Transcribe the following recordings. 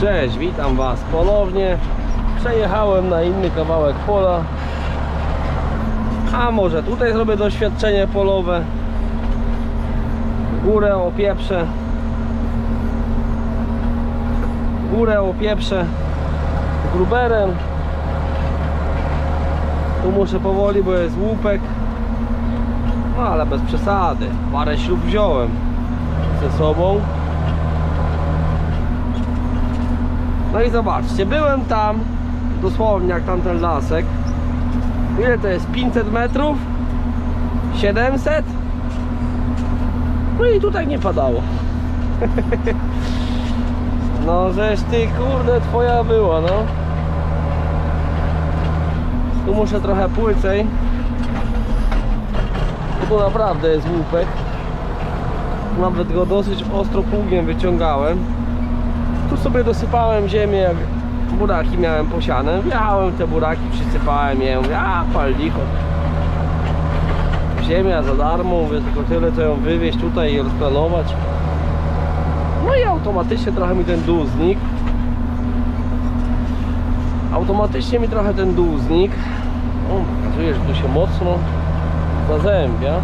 Cześć, witam Was ponownie. Przejechałem na inny kawałek pola. A może tutaj zrobię doświadczenie polowe. Górę opieprzę. Górę opieprzę gruberem. Tu muszę powoli, bo jest łupek. No ale bez przesady. Parę śrub wziąłem ze sobą. No i zobaczcie, byłem tam, dosłownie jak tamten lasek. Ile to jest? 500 metrów? 700? No i tutaj nie padało. No żeś ty kurde twoja była, no. Tu muszę trochę płycej. Tu naprawdę jest łupek. Nawet go dosyć ostro pługiem wyciągałem. Sobie dosypałem ziemię, jak buraki miałem posiane. Wjechałem te buraki, przysypałem je. Mówię, a pal licho. Ziemia za darmo, mówię, tylko tyle co ją wywieźć tutaj i rozplanować. No i automatycznie trochę mi ten dół znikł. Automatycznie mi trochę ten dół znikł. O, pokazuje, że tu się mocno zazębia.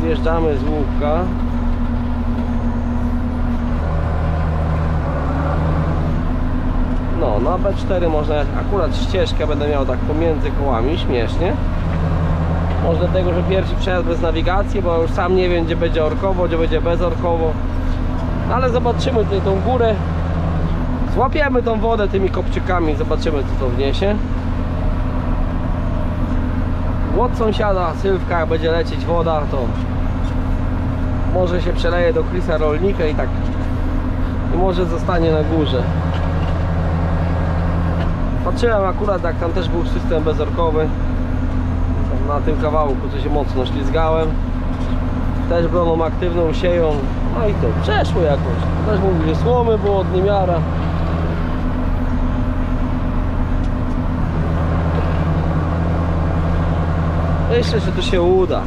Zjeżdżamy z łupka. No, na B4 można, akurat ścieżkę będę miał tak pomiędzy kołami, śmiesznie. Może dlatego, że pierwszy przejazd bez nawigacji, bo już sam nie wiem, gdzie będzie orkowo, gdzie będzie bezorkowo. No, ale zobaczymy tutaj tą górę. Złapiemy tą wodę tymi kopczykami, zobaczymy co to wniesie. Od sąsiada Sylwka, jak będzie lecieć woda, to może się przeleje do Chrisa Rolnika i tak i może zostanie na górze. Patrzyłem akurat jak tam też był system bezorkowy. Na tym kawałku co się mocno ślizgałem. Też broną aktywną sieją. No i to przeszło jakoś. Też mówił, że słomy było od niemiara. Myślę, że to się uda.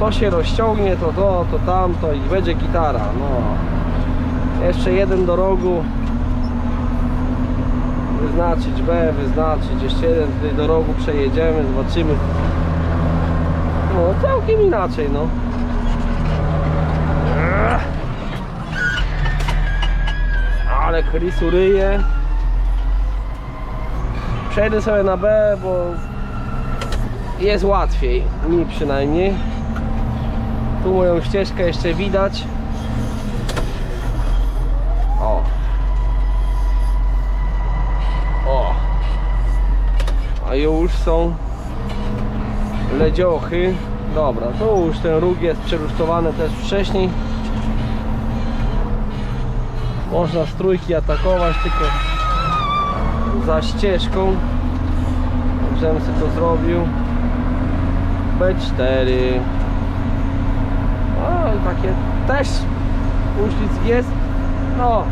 To się rozciągnie, to to, to tamto i będzie gitara. No. Jeszcze jeden do rogu wyznaczyć B, wyznaczyć jeszcze jeden tutaj do rogu przejedziemy, zobaczymy. No całkiem inaczej no. Ale Chrisu ryje przejdę sobie na B, bo jest łatwiej mi przynajmniej. Tu moją ścieżkę jeszcze widać o o a już są ledziochy. Dobra to już ten róg jest przerusztowany też wcześniej. Można z trójki atakować tylko za ścieżką. Żebym sobie to zrobił. B4 o, takie też uślizg jest. No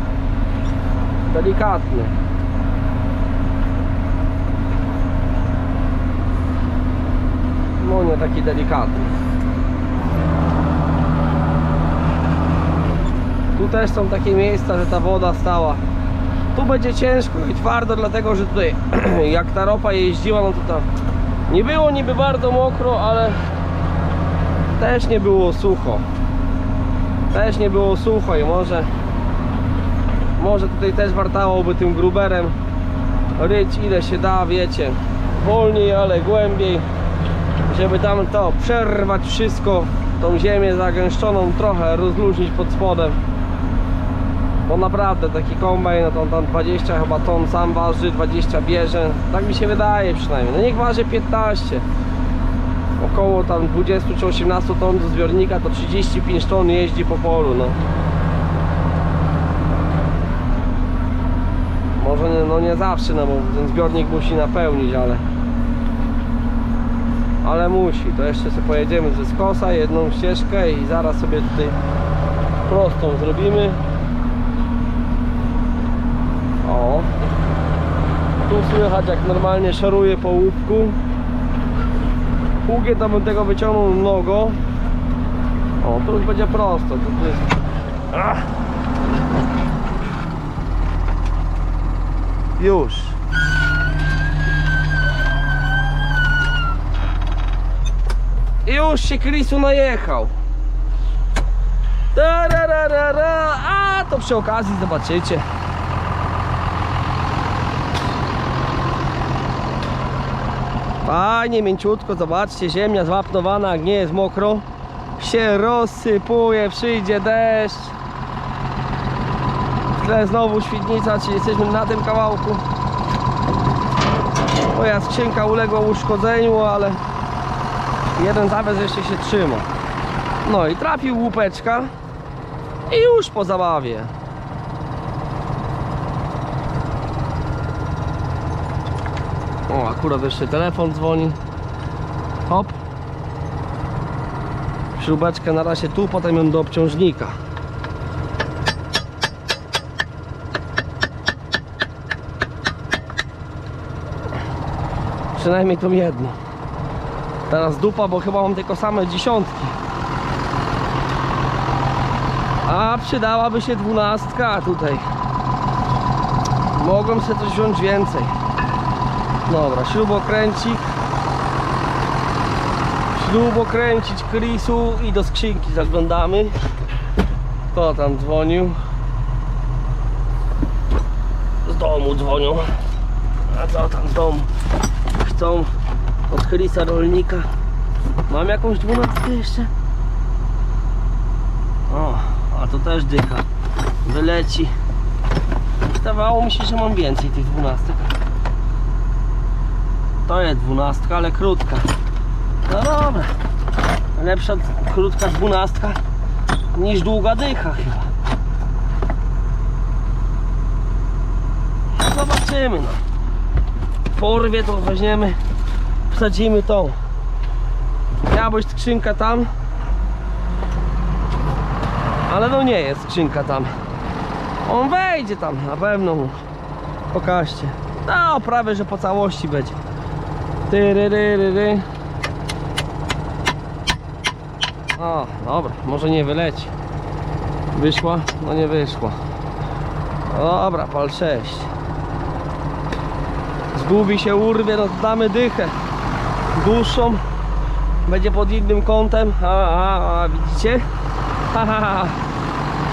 delikatny no nie taki delikatny. Tu też są takie miejsca, że ta woda stała. Tu będzie ciężko i twardo dlatego, że tutaj jak ta ropa jeździła no to tam nie było niby bardzo mokro, ale też nie było sucho. Też nie było sucho i może może tutaj też wartałoby tym gruberem ryć ile się da, wiecie wolniej, ale głębiej żeby tam to przerwać wszystko tą ziemię zagęszczoną trochę rozluźnić pod spodem. Bo naprawdę taki kombajn no to on tam 20 chyba ton sam waży 20 bierze. Tak mi się wydaje przynajmniej. No niech waży 15 około tam 20 czy 18 ton do zbiornika to 35 ton jeździ po polu no. Może nie, no nie zawsze no bo ten zbiornik musi napełnić ale ale musi. To jeszcze sobie pojedziemy ze skosa, jedną ścieżkę i zaraz sobie tutaj prostą zrobimy. O. Tu słychać jak normalnie szaruje po łupku. Pługię tam bym tego wyciągnął mnogo. O, tu już będzie prosto. To, jest... Już. I Już się Krisu najechał. Tarararara. A to przy okazji zobaczycie. Fajnie, mięciutko, zobaczcie, ziemia zwapnowana, nie jest mokro. Się rozsypuje, przyjdzie deszcz. W tle znowu świdnica, czyli jesteśmy na tym kawałku. Moja skrzynka uległa uszkodzeniu, ale jeden zawias jeszcze się trzyma. No i trafił łupeczka i już po zabawie. O, akurat jeszcze telefon dzwoni. Hop. Śrubeczkę na razie tu, potem ją do obciążnika. Przynajmniej tą jedną. Teraz dupa, bo chyba mam tylko same dziesiątki. A przydałaby się dwunastka tutaj. Mogłem sobie coś wziąć więcej. Dobra, śrubokręcik. Śrubokręcić Chrisu i do skrzynki zaglądamy. Kto tam dzwonił? Z domu dzwonią. A co tam z domu? Chcą od Chrisa rolnika. Mam jakąś dwunastkę jeszcze? O, a to też dycha. Wyleci. Wydawało mi się, że mam więcej tych dwunastek. To jest dwunastka, ale krótka. No dobra. Lepsza krótka dwunastka niż długa dycha chyba. Zobaczymy no. Porwie to weźmiemy, wsadzimy tą. Miała być skrzynka tam. Ale no nie jest skrzynka tam. On wejdzie tam, na pewno mu. Pokażcie. No, prawie, że po całości będzie. Tyryryryry. O, dobra, może nie wyleci. Wyszła? No nie wyszła. Dobra, pal 6. Zgubi się, urwie, no damy dychę. Dłuższą. Będzie pod innym kątem. A, a, a widzicie? Ha, ha, ha.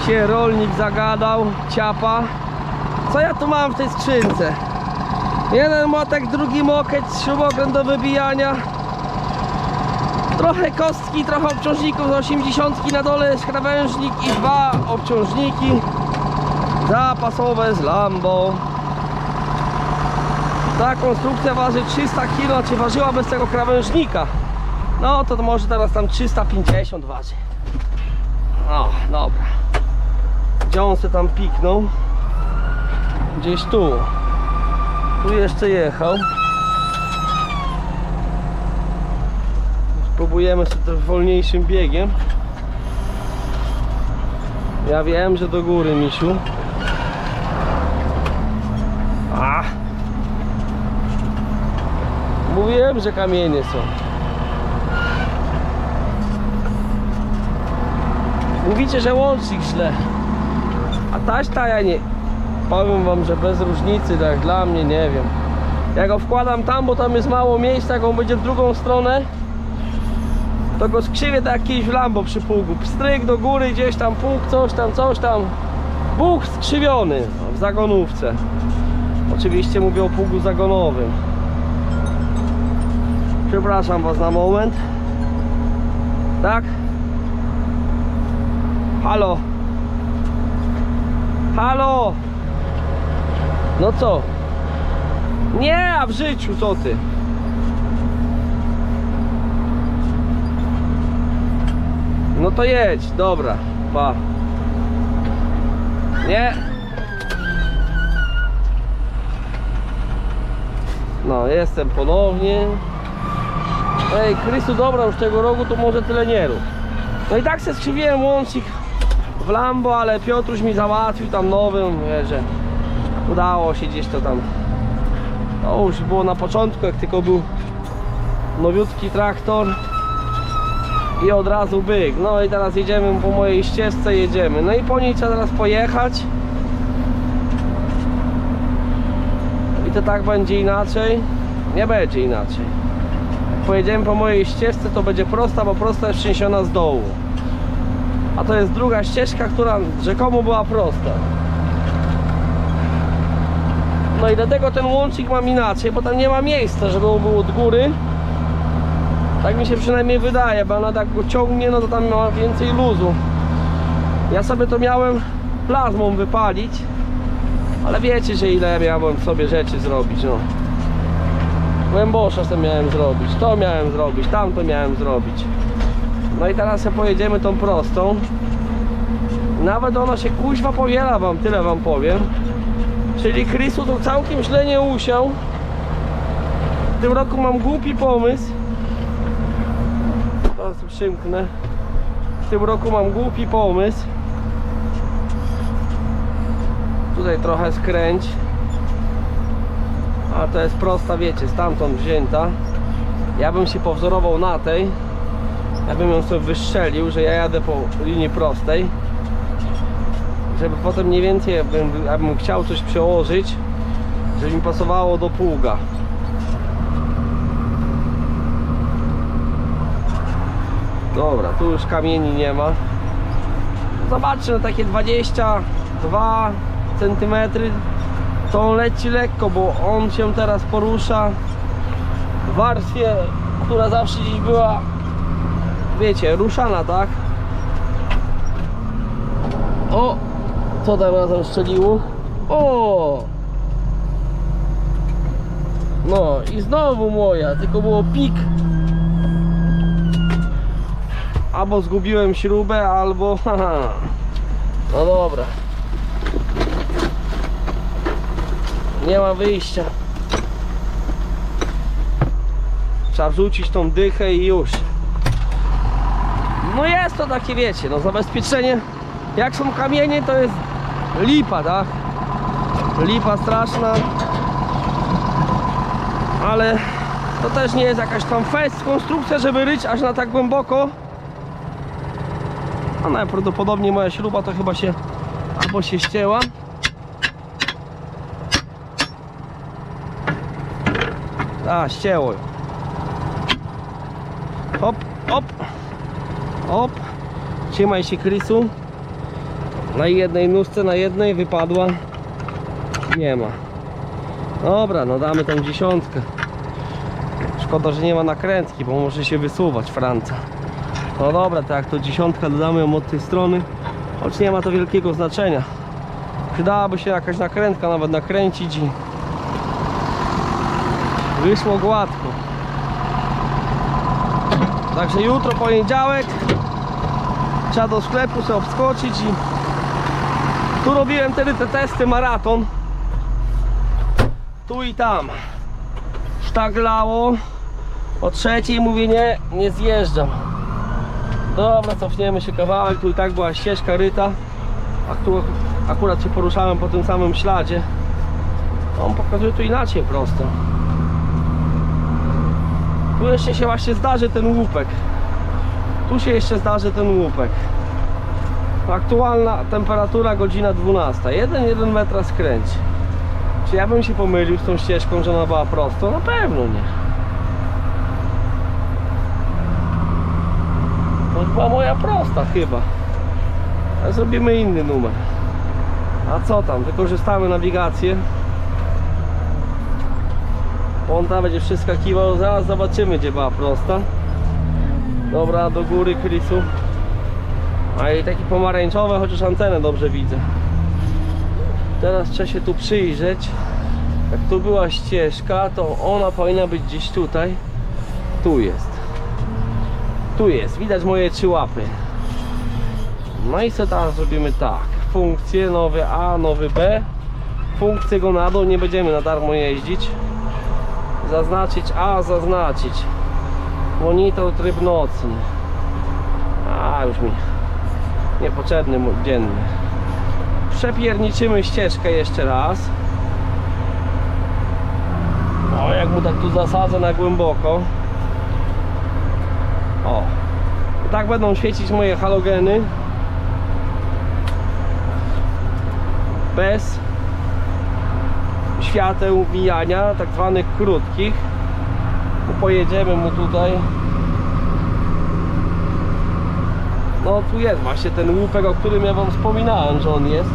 Się rolnik zagadał, ciapa. Co ja tu mam w tej skrzynce? Jeden motek, drugi mokieć, śrubokręt do wybijania. Trochę kostki, trochę obciążników z 80 na dole krawężnik i dwa obciążniki zapasowe z Lambo. Ta konstrukcja waży 300 kg, czy ważyła bez tego krawężnika. No to, może teraz tam 350 waży. O, dobra. Gdzie on tam piknął? Gdzieś tu. Tu jeszcze jechał. Spróbujemy sobie wolniejszym biegiem. Ja wiem, że do góry, misiu. Mówiłem, że kamienie są. Mówicie, że łącznik źle. A taśta ja nie. Powiem wam, że bez różnicy, tak dla mnie nie wiem. Ja go wkładam tam, bo tam jest mało miejsca, jak on będzie w drugą stronę, to go skrzywię tak jakiś w Lambo przy pługu. Pstryk do góry, gdzieś tam pług, coś tam, coś tam. Bóg skrzywiony w zagonówce. Oczywiście mówię o pługu zagonowym. Przepraszam was na moment. Tak? Halo? Halo? No co? Nie, a w życiu co ty? No to jedź, dobra, pa. Nie. No, jestem ponownie. Ej, Krystu, dobra, już tego rogu to może tyle nie rób. No i tak się skrzywiłem łącznik w Lambo, ale Piotruś mi załatwił tam nowym, wie, że udało się gdzieś to tam. To już było na początku, jak tylko był nowiutki traktor i od razu byk. No i teraz jedziemy po mojej ścieżce, jedziemy. No i po niej trzeba teraz pojechać. to tak będzie inaczej? Nie będzie inaczej. Pojedziemy po mojej ścieżce, to będzie prosta, bo prosta jest przeniesiona z dołu. A to jest druga ścieżka, która rzekomo była prosta. No i dlatego ten łącznik mam inaczej, bo tam nie ma miejsca, żeby on był od góry. Tak mi się przynajmniej wydaje, bo ona tak go ciągnie, no to tam ma więcej luzu. Ja sobie to miałem plazmą wypalić, ale wiecie, że ile miałem sobie rzeczy zrobić, no. Głębosza sobie miałem zrobić, to miałem zrobić, tamto miałem zrobić. No i teraz sobie pojedziemy tą prostą. Nawet ona się kuźwa powiela wam, tyle wam powiem. Czyli Chrisu to całkiem źle nie usiał. W tym roku mam głupi pomysł. Teraz przymknę. W tym roku mam głupi pomysł. Tutaj trochę skręć. A to jest prosta, wiecie, stamtąd wzięta. Ja bym się powzorował na tej. Ja bym ją sobie wystrzelił, że ja jadę po linii prostej. Żeby potem mniej więcej, jakbym chciał coś przełożyć, żeby mi pasowało do pługa. Dobra, tu już kamieni nie ma. Zobaczcie, no takie 22 cm to leci lekko, bo on się teraz porusza w warstwie, która zawsze gdzieś była, wiecie, ruszana, tak? O! Co tam razem strzeliło? O! No i znowu moja, tylko było pik. Albo zgubiłem śrubę, albo... No dobra. Nie ma wyjścia. Trzeba wrzucić tą dychę i już. No jest to takie, wiecie, no zabezpieczenie. Jak są kamienie, to jest lipa, tak? Lipa straszna. Ale to też nie jest jakaś tam fest konstrukcja, żeby ryć aż na tak głęboko. A najprawdopodobniej moja śruba to chyba się albo się ścięła. A, ścięło. Hop, hop, hop. Trzymaj się, Krysu. Na jednej nóżce, na jednej wypadła. Nie ma. Dobra, no damy tą dziesiątkę. Szkoda, że nie ma nakrętki, bo może się wysuwać Franca. No dobra, to jak to dziesiątka dodamy ją od tej strony, choć nie ma to wielkiego znaczenia. Przydałaby się jakaś nakrętka nawet nakręcić i wyszło gładko. Także jutro poniedziałek. Trzeba do sklepu sobie obskoczyć i tu robiłem wtedy te testy maraton. Tu i tam. Sztaglało. O trzeciej mówię nie, nie zjeżdżam. Dobra cofniemy się kawałek. Tu i tak była ścieżka ryta. A tu akurat się poruszałem po tym samym śladzie. On pokazuje tu inaczej prosto tu jeszcze się właśnie zdarzy ten łupek tu się jeszcze zdarzy ten łupek Aktualna temperatura godzina 12. 1,1 metra skręć. Czy ja bym się pomylił z tą ścieżką, że ona była prosto? Na pewno nie. To była moja prosta chyba. Zrobimy inny numer. A co tam? Wykorzystamy nawigację. On tam będzie przeskakiwał. Zaraz zobaczymy, gdzie była prosta. Dobra, do góry Krysu. A i taki pomarańczowe, chociaż antenę dobrze widzę. Teraz trzeba się tu przyjrzeć. Jak tu była ścieżka, to ona powinna być gdzieś tutaj. Tu jest. Tu jest. Widać moje trzy łapy. No i co teraz zrobimy tak. Funkcje, nowy A, nowy B. Funkcję go na dół, nie będziemy na darmo jeździć. Zaznaczyć A, zaznaczyć. Monitor tryb nocny. A już mi niepotrzebny dzienny. Przepierniczymy ścieżkę jeszcze raz. O, jak mu tak tu zasadzę na głęboko. O. Tak będą świecić moje halogeny. Bez świateł mijania, tak zwanych krótkich. Tu pojedziemy mu tutaj. No tu jest właśnie ten łupek, o którym ja wam wspominałem, że on jest.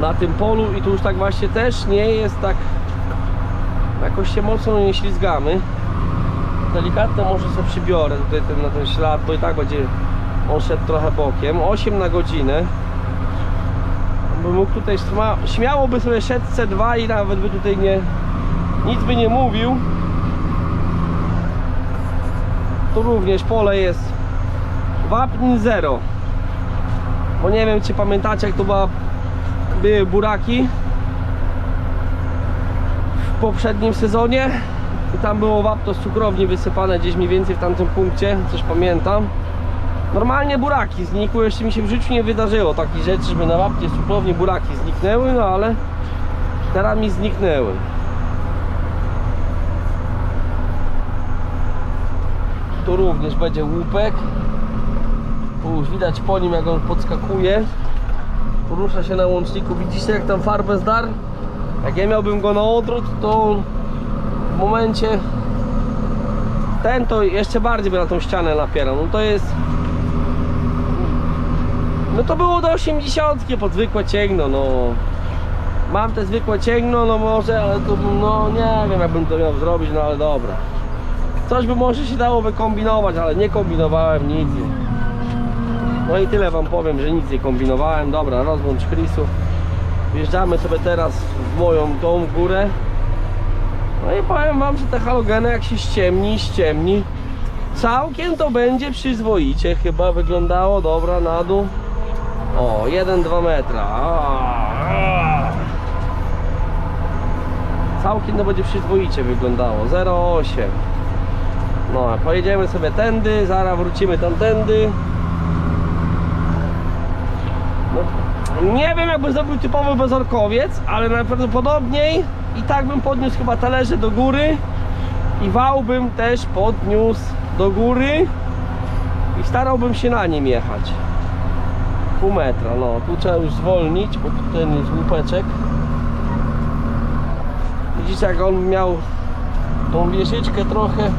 Na tym polu i tu już tak właśnie też nie jest tak jakoś się mocno nie ślizgamy. Delikatnie może sobie przybiorę tutaj ten, na ten ślad, bo i tak będzie on szedł trochę bokiem. 8 na godzinę. By mógł tutaj śmiało by sobie szedł C2 i nawet by tutaj nie nic by nie mówił. Tu również pole jest wapń 0. Bo nie wiem czy pamiętacie jak to była, były buraki w poprzednim sezonie i tam było wapno z cukrowni wysypane gdzieś mniej więcej w tamtym punkcie, coś pamiętam. Normalnie buraki znikły, jeszcze mi się w życiu nie wydarzyło takich rzeczy, żeby na wapnie z cukrowni buraki zniknęły, no ale teraz mi zniknęły. Tu również będzie łupek. Tu już widać po nim jak on podskakuje. Porusza się na łączniku. Widzicie jak tam farbę zdarł? Jak ja miałbym go na odwrót, to w momencie ten to jeszcze bardziej by na tą ścianę napierał. No to jest no to było do 80 pod zwykłe cięgno, no. Mam te zwykłe cięgno, no może, ale to no nie wiem jak bym to miał zrobić, no ale dobra. Coś by może się dało wykombinować, ale nie kombinowałem nic. No i tyle wam powiem, że nic nie kombinowałem. Dobra, rozłącz Chrisu. Wjeżdżamy sobie teraz w moją tą górę. No i powiem wam, że te halogeny jak się ściemni, ściemni. Całkiem to będzie przyzwoicie chyba wyglądało, dobra, na dół o, 1-2 metra. Całkiem to będzie przyzwoicie wyglądało. 0,8 no, pojedziemy sobie tędy, zaraz wrócimy tamtędy. No, nie wiem jakbym zrobił typowy bezorkowiec, ale najprawdopodobniej i tak bym podniósł chyba talerze do góry i wał bym też podniósł do góry i starałbym się na nim jechać pół metra, no. Tu trzeba już zwolnić, bo ten jest łupeczek. Widzicie jak on miał tą wieżyczkę trochę